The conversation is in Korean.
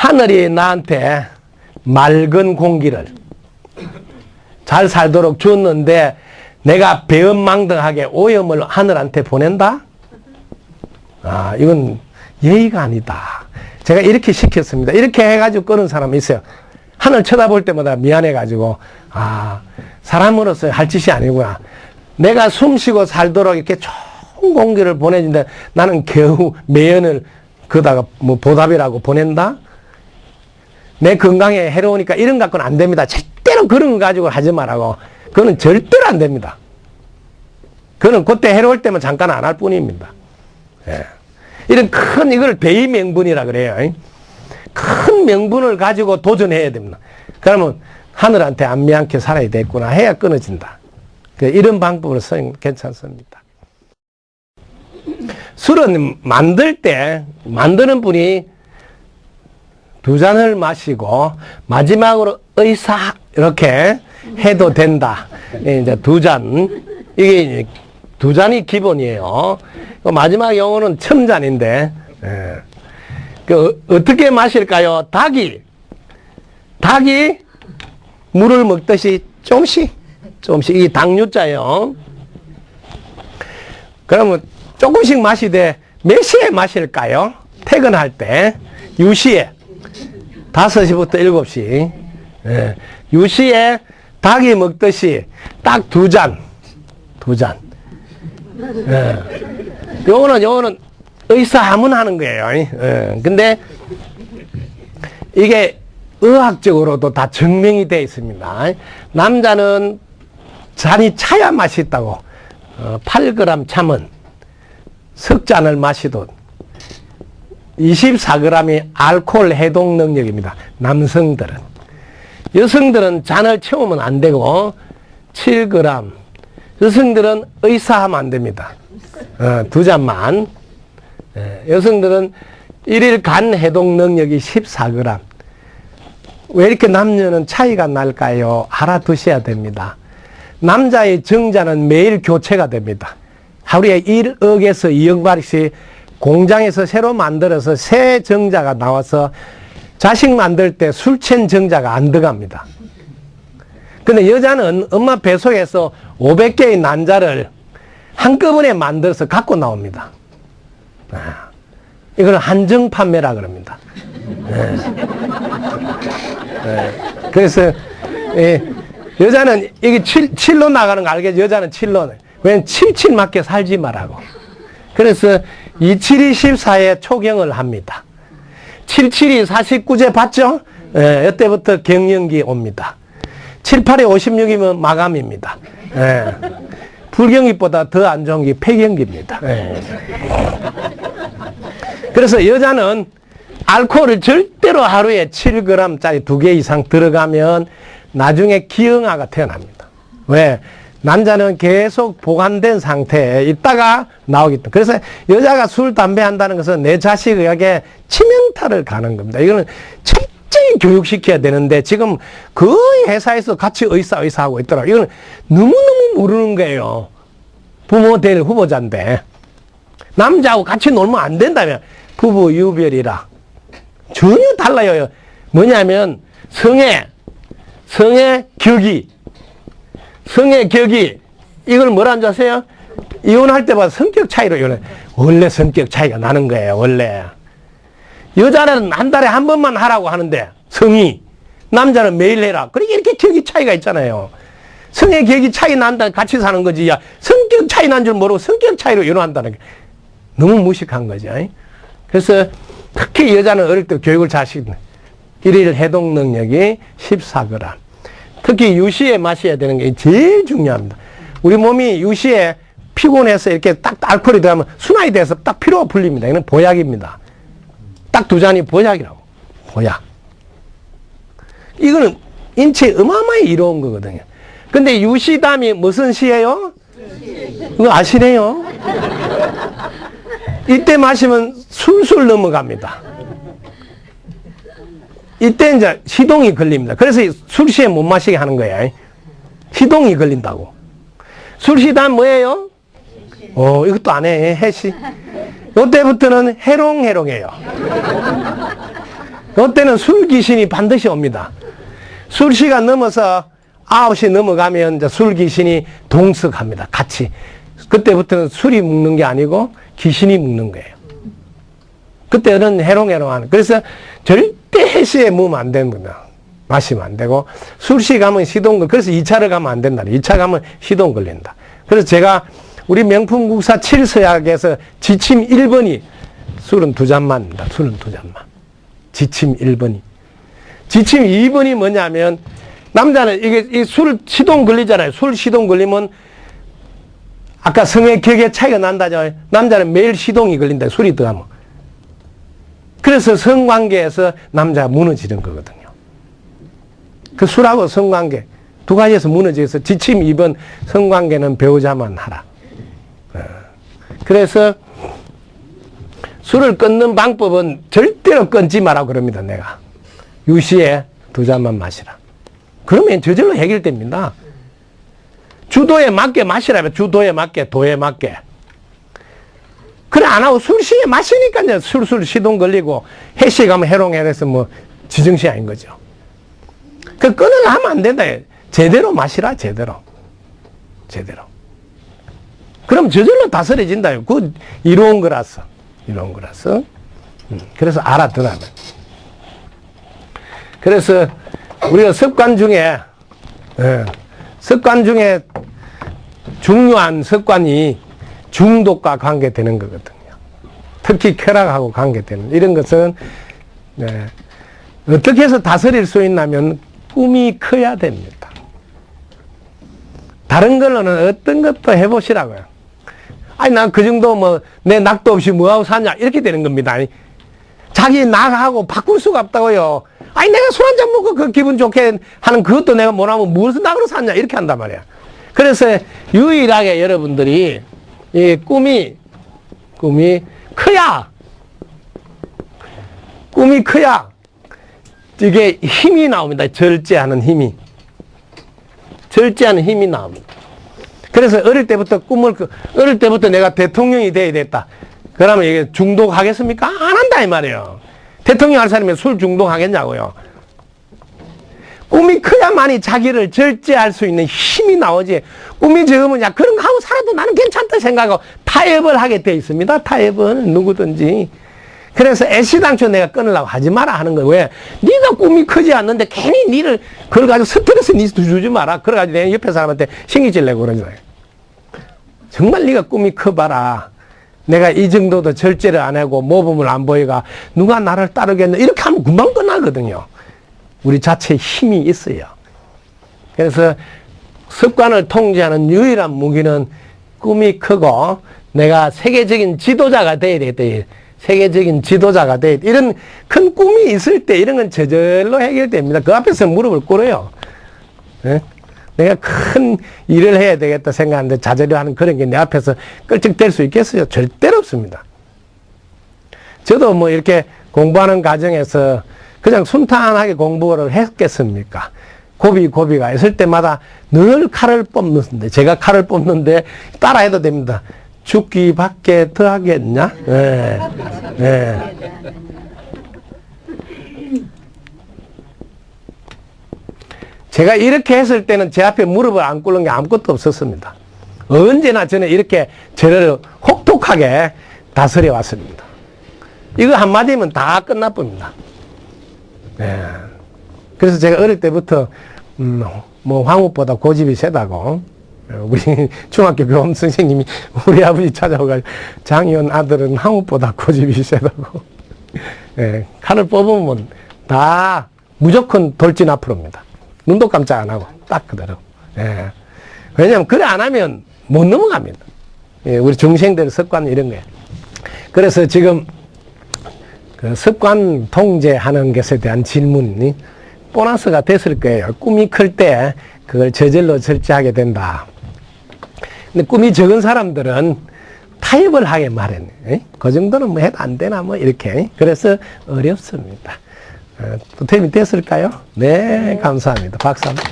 하늘이 나한테 맑은 공기를 잘 살도록 줬는데 내가 배은망덕하게 오염을 하늘한테 보낸다? 아, 이건 예의가 아니다. 제가 이렇게 시켰습니다. 이렇게 해가지고 끄는 사람이 있어요. 하늘 쳐다볼 때마다 미안해가지고, 아, 사람으로서 할 짓이 아니구나. 내가 숨 쉬고 살도록 이렇게 좋은 공기를 보내준데 나는 겨우 매연을 그다가 뭐 보답이라고 보낸다? 내 건강에 해로우니까 이런 갖고는 안 됩니다. 절대로 그런 거 가지고 하지 말라고. 그거는 절대로 안 됩니다. 그거는 그때 해로울 때만 잠깐 안 할 뿐입니다. 예. 이런 큰 이걸 대의명분이라 그래요. 큰 명분을 가지고 도전해야 됩니다. 그러면 하늘한테 안 미안케 살아야 되겠구나 해야 끊어진다. 그 이런 방법으로 쓰면 괜찮습니다. 술은 만들 때 만드는 분이 두 잔을 마시고 마지막으로 의사 이렇게 해도 된다. 이제 두 잔. 이게 두 잔이 기본이에요. 그 마지막 용어는 첨잔인데, 예. 그, 어떻게 마실까요? 닭이, 닭이 물을 먹듯이 조금씩, 조금씩, 이 당류자요. 그러면 조금씩 마시되 몇 시에 마실까요? 퇴근할 때, 유시에, 5시부터 7시. 예. 유시에 닭이 먹듯이 딱 두 잔, 두 잔. 예. 요거는, 요거는 의사하면 하는 거예요. 예. 근데 이게 의학적으로도 다 증명이 되어 있습니다. 남자는 잔이 차야 맛있다고. 어, 8g 참은 석 잔을 마시도 24g이 알코올 해독 능력입니다. 남성들은. 여성들은 잔을 채우면 안 되고 7g. 여성들은 의사하면 안 됩니다. 어, 두 잔만. 예, 여성들은 일일 간 해독 능력이 14g. 왜 이렇게 남녀는 차이가 날까요? 알아두셔야 됩니다. 남자의 정자는 매일 교체가 됩니다. 하루에 1억에서 2억 마리씩 공장에서 새로 만들어서 새 정자가 나와서 자식 만들 때 술챈 정자가 안 들어갑니다. 근데 여자는 엄마 뱃속에서 500개의 난자를 한꺼번에 만들어서 갖고 나옵니다. 아, 이걸 한정 판매라 그럽니다. 네. 네. 그래서 예, 여자는 이게 7, 7로 나가는 거 알겠죠? 여자는 7로. 왜냐면 77 맞게 살지 말라고. 그래서 27이 14에 초경을 합니다. 77이 49제 봤죠? 예, 이때부터 경영기 옵니다. 78에 56이면 마감입니다. 예. 불경기보다 더 안 좋은 게 폐경기입니다. 예. 그래서 여자는 알코올을 절대로 하루에 7g짜리 두 개 이상 들어가면 나중에 기형아가 태어납니다. 왜? 남자는 계속 보관된 상태에 있다가 나오기 때문에. 그래서 여자가 술, 담배 한다는 것은 내 자식에게 치명타를 가는 겁니다. 이거는 철저히 교육시켜야 되는데 지금 거의 회사에서 같이 의사, 의사하고 있더라고요. 이거는 너무너무 모르는 거예요. 부모 될 후보자인데. 남자하고 같이 놀면 안 된다면 부부 유별이라. 전혀 달라요. 뭐냐면 성의, 성의 격이, 성의 격이 이걸 뭐라는 줄 아세요? 이혼할 때마다 성격 차이로 이혼해. 원래 성격 차이가 나는 거예요. 원래. 여자는 한 달에 한 번만 하라고 하는데 성이 남자는 매일 해라. 그러니까 이렇게 격이 차이가 있잖아요. 성의 격이 차이 난다 같이 사는 거지. 야 성격 차이 난 줄 모르고 성격 차이로 이혼한다는 게 너무 무식한 거죠. 그래서 특히 여자는 어릴 때 교육을 잘 시키는 일일 해독 능력이 14g. 특히 유시에 마셔야 되는 게 제일 중요합니다. 우리 몸이 유시에 피곤해서 이렇게 딱 알코올이 들어가면 순환이 돼서 딱 피로가 풀립니다. 이는 보약입니다. 딱 두 잔이 보약이라고. 보약. 이거는 인체에 어마어마히 이로운 거거든요. 근데 유시담이 무슨 시예요? 이거 아시네요? 이때 마시면 술술 넘어갑니다. 이때 이제 시동이 걸립니다. 그래서 술 시에 못 마시게 하는 거예요. 시동이 걸린다고. 술 시단 뭐예요? 어, 이것도 안 해. 해시. 이때부터는 해롱해롱해요. 그때는 술 귀신이 반드시 옵니다. 술 시간 넘어서 9시 넘어가면 이제 술 귀신이 동석합니다. 같이. 그때부터는 술이 묵는 게 아니고 귀신이 묵는 거예요. 그때는 해롱해롱하는. 그래서 절대 해시에 묵으면 안 되는 겁니다. 마시면 안 되고 술시 가면 시동 걸. 그래서 2차를 가면 안 된다. 2차 가면 시동 걸린다. 그래서 제가 우리 명품 국사 7서약에서 지침 1번이 술은 두 잔만입니다. 술은 두 잔만. 지침 1번이. 지침 2번이 뭐냐면 남자는 이게 이 술 시동 걸리잖아요. 술 시동 걸리면 아까 성의 격의 차이가 난다죠. 남자는 매일 시동이 걸린다. 술이 들어가면. 그래서 성관계에서 남자가 무너지는 거거든요. 그 술하고 성관계 두 가지에서 무너져서 지침 2번 성관계는 배우자만 하라. 어. 그래서 술을 끊는 방법은 절대로 끊지 마라 그럽니다. 내가 유시에 두 잔만 마시라. 그러면 저절로 해결됩니다. 주도에 맞게 마시라면 주도에 맞게 도에 맞게. 그래 안 하고 술시에 마시니까 이제 술술 시동 걸리고 해시에 가면 해롱해롱해서 뭐 지정시 아닌 거죠. 그 끊으려 하면 안 된다. 제대로 마시라 제대로. 제대로. 그럼 저절로 다스려진다. 그 이로운 거라서. 이로운 거라서. 음, 그래서 알아두라면. 그래서 우리가 습관 중에 예, 습관 중에 중요한 습관이 중독과 관계되는 거거든요. 특히 쾌락하고 관계되는 이런 것은 네, 어떻게 해서 다스릴 수 있냐면 꿈이 커야 됩니다. 다른 걸로는 어떤 것도 해보시라고요. 아니, 난 그 정도 뭐, 내 낙도 없이 뭐하고 사냐. 이렇게 되는 겁니다. 아니, 자기 낙하고 바꿀 수가 없다고요. 아니, 내가 술 한 잔 먹고 그 기분 좋게 하는 그것도 내가 못하면 무슨 낙으로 샀냐. 이렇게 한단 말이야. 그래서 유일하게 여러분들이 이 꿈이, 꿈이 커야, 꿈이 커야 이게 힘이 나옵니다. 절제하는 힘이. 절제하는 힘이 나옵니다. 그래서 어릴 때부터 꿈을, 그- 어릴 때부터 내가 대통령이 돼야 됐다. 그러면 이게 중독하겠습니까? 안 한다, 이 말이에요. 대통령 할 사람이 술 중독하겠냐고요. 꿈이 커야만이 자기를 절제할 수 있는 힘이 나오지. 꿈이 적으면, 야, 그런 거 하고 살아도 나는 괜찮다 생각하고 타협을 하게 돼 있습니다. 타협은 누구든지. 그래서 애시당초 내가 끊으려고 하지 마라 하는 거예요. 왜? 네가 꿈이 크지 않는데 괜히 니를 그걸 가지고 스트레스 니 주지 마라. 그래가지고 내 옆에 사람한테 신기질 내고 그러잖아요. 정말 네가 꿈이 커봐라. 내가 이 정도도 절제를 안 하고 모범을 안 보이가 누가 나를 따르겠나 이렇게 하면 금방 끝나거든요. 우리 자체에 힘이 있어요. 그래서 습관을 통제하는 유일한 무기는 꿈이 크고 내가 세계적인 지도자가 돼야 되겠다. 세계적인 지도자가 돼. 이런 큰 꿈이 있을 때 이런 건 저절로 해결됩니다. 그 앞에서 무릎을 꿇어요. 예? 내가 큰 일을 해야 되겠다 생각하는데 자제를 하는 그런 게 내 앞에서 끌적댈 수 있겠어요? 절대로 없습니다. 저도 뭐 이렇게 공부하는 과정에서 그냥 순탄하게 공부를 했겠습니까? 고비 고비가 있을 때마다 늘 칼을 뽑는데 제가 칼을 뽑는데 따라해도 됩니다. 죽기 밖에 더 하겠냐? 예. 예. 제가 이렇게 했을 때는 제 앞에 무릎을 안 꿇는 게 아무것도 없었습니다. 언제나 저는 이렇게 저를 혹독하게 다스려 왔습니다. 이거 한마디면 다 끝나봅니다. 네. 그래서 제가 어릴 때부터, 음, 뭐, 황후보다 고집이 세다고, 어, 우리 중학교 교원 선생님이 우리 아버지 찾아오가지고, 장의원 아들은 황후보다 고집이 세다고, 예, 칼을 뽑으면 다 무조건 돌진 앞으로입니다. 눈도 깜짝 안 하고, 딱 그대로. 예. 왜냐면, 그래 안 하면 못 넘어갑니다. 예, 우리 중생들 습관 이런 거예요. 그래서 지금, 그 습관 통제하는 것에 대한 질문이 보너스가 됐을 거예요. 꿈이 클 때 그걸 저절로 절제하게 된다. 근데 꿈이 적은 사람들은 타협을 하게 마련해. 그 정도는 뭐 해도 안 되나 뭐 이렇게. 그래서 어렵습니다. 어, 도움이 됐을까요? 네, 감사합니다. 박수 한번.